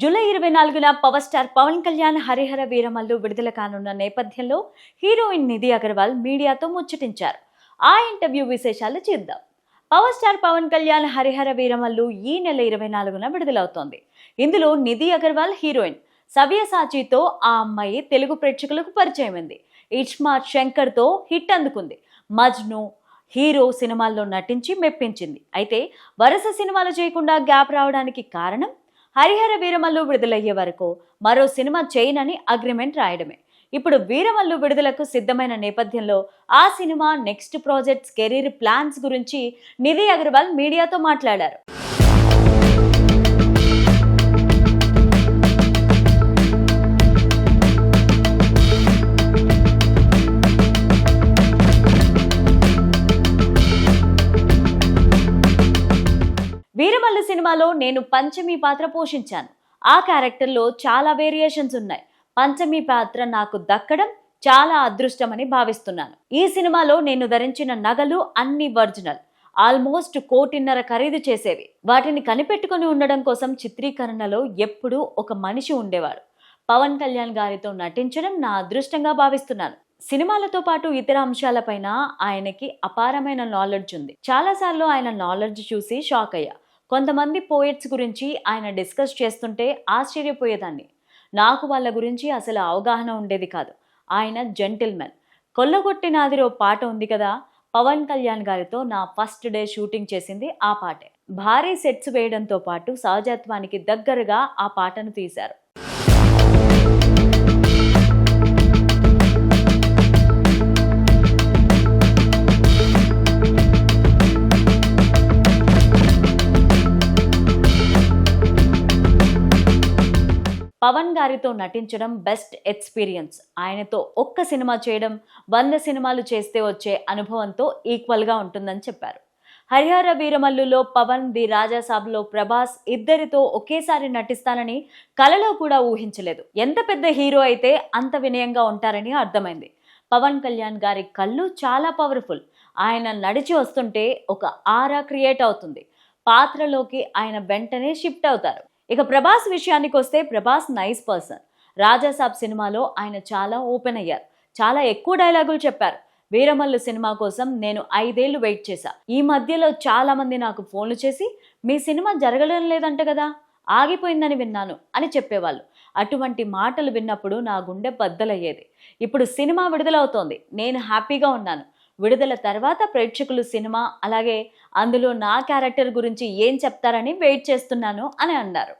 July ఇరవై నాలుగున power star Pawan Kalyan Harihara Veeramallu విడుదల కానున్న నేపథ్యంలో హీరోయిన్ నిధి అగర్వాల్ మీడియాతో ముచ్చటించారు. ఆ ఇంటర్వ్యూ విశేషాలు చేద్దాం. పవర్ స్టార్ పవన్ కళ్యాణ్ హరిహర వీరమల్లు ఈ నెల ఇరవై నాలుగున విడుదలవుతోంది. ఇందులో నిధి అగర్వాల్ హీరోయిన్ సవ్యసాచితో ఆ అమ్మాయి తెలుగు ప్రేక్షకులకు పరిచయమైంది ఇచ్మార్ట్ శంకర్తో హిట్ అందుకుంది. మజ్ను హీరో సినిమాల్లో నటించి మెప్పించింది. అయితే వరుస సినిమాలు చేయకుండా గ్యాప్ రావడానికి కారణం హరిహర వీరమల్లు విడుదలయ్యే వరకు మరో సినిమా చేయనని అగ్రిమెంట్ రాయడమే. ఇప్పుడు వీరమల్లు విడుదలకు సిద్ధమైన నేపథ్యంలో ఆ cinema next projects career plans గురించి నిధి అగర్వాల్ మీడియాతో మాట్లాడారు. వీరమల్లు సినిమాలో నేను పంచమి పాత్ర పోషించాను. ఆ క్యారెక్టర్లో చాలా వేరియేషన్స్ ఉన్నాయి. పంచమి పాత్ర నాకు దక్కడం చాలా అదృష్టమని భావిస్తున్నాను. ఈ సినిమాలో నేను ధరించిన నగలు అన్ని ఒరిజినల్. ఆల్మోస్ట్ కోటిన్నర ఖరీదు చేసేవి. వాటిని కనిపెట్టుకొని ఉండడం కోసం చిత్రీకరణలో ఎప్పుడూ ఒక మనిషి ఉండేవాడు. పవన్ కళ్యాణ్ గారితో నటించడం నా అదృష్టంగా భావిస్తున్నాను. సినిమాలతో పాటు ఇతర అంశాలపైన ఆయనకి అపారమైన నాలెడ్జ్ ఉంది. చాలాసార్లు ఆయన నాలెడ్జ్ చూసి షాక్ అయ్యా. కొంతమంది పోయిట్స్ గురించి ఆయన డిస్కస్ చేస్తుంటే ఆశ్చర్యపోయేదాన్ని. నాకు వాళ్ళ గురించి అసలు అవగాహన ఉండేది కాదు. ఆయన జెంటిల్మెన్ కొల్లగొట్టినాదిరో పాట ఉంది కదా పవన్ కళ్యాణ్ గారితో నా ఫస్ట్ డే షూటింగ్ చేసింది ఆ పాటే. భారీ సెట్స్ వేయడంతో పాటు సహజత్వానికి దగ్గరగా ఆ పాటను తీశారు. పవన్ గారితో నటించడం బెస్ట్ ఎక్స్పీరియన్స్. ఆయనతో ఒక్క సినిమా చేయడం వంద సినిమాలు చేస్తే వచ్చే అనుభవంతో ఈక్వల్గా ఉంటుందని చెప్పారు. హరిహర వీరమల్లులో పవన్ ది రాజాసాబ్లో ప్రభాస్ ఇద్దరితో ఒకేసారి నటిస్తానని కలలో కూడా ఊహించలేదు. ఎంత పెద్ద హీరో అయితే అంత వినయంగా ఉంటారని అర్థమైంది. పవన్ కళ్యాణ్ గారి కళ్ళు చాలా పవర్ఫుల్. ఆయన నడిచి వస్తుంటే ఒక ఆరా క్రియేట్ అవుతుంది. పాత్రలోకి ఆయన వెంటనే షిఫ్ట్ అవుతారు. ఇక ప్రభాస్ విషయానికి వస్తే ప్రభాస్ నైస్ పర్సన్. రాజాసాబ్ సినిమాలో ఆయన చాలా ఓపెన్ అయ్యారు. చాలా ఎక్కువ డైలాగులు చెప్పారు. వీరమల్లు సినిమా కోసం నేను ఐదేళ్ళు వెయిట్ చేశా. ఈ మధ్యలో చాలా మంది నాకు ఫోన్లు చేసి మీ సినిమా జరగడం లేదంట కదా ఆగిపోయిందని విన్నాను అని చెప్పేవాళ్ళు. అటువంటి మాటలు విన్నప్పుడు నా గుండె బద్దలయ్యేది. ఇప్పుడు సినిమా విడుదలవుతోంది. నేను హ్యాపీగా ఉన్నాను. విడుదల తర్వాత ప్రేక్షకులు సినిమా అలాగే అందులో నా క్యారెక్టర్ గురించి ఏం చెప్తారని వెయిట్ చేస్తున్నాను అని అన్నారు.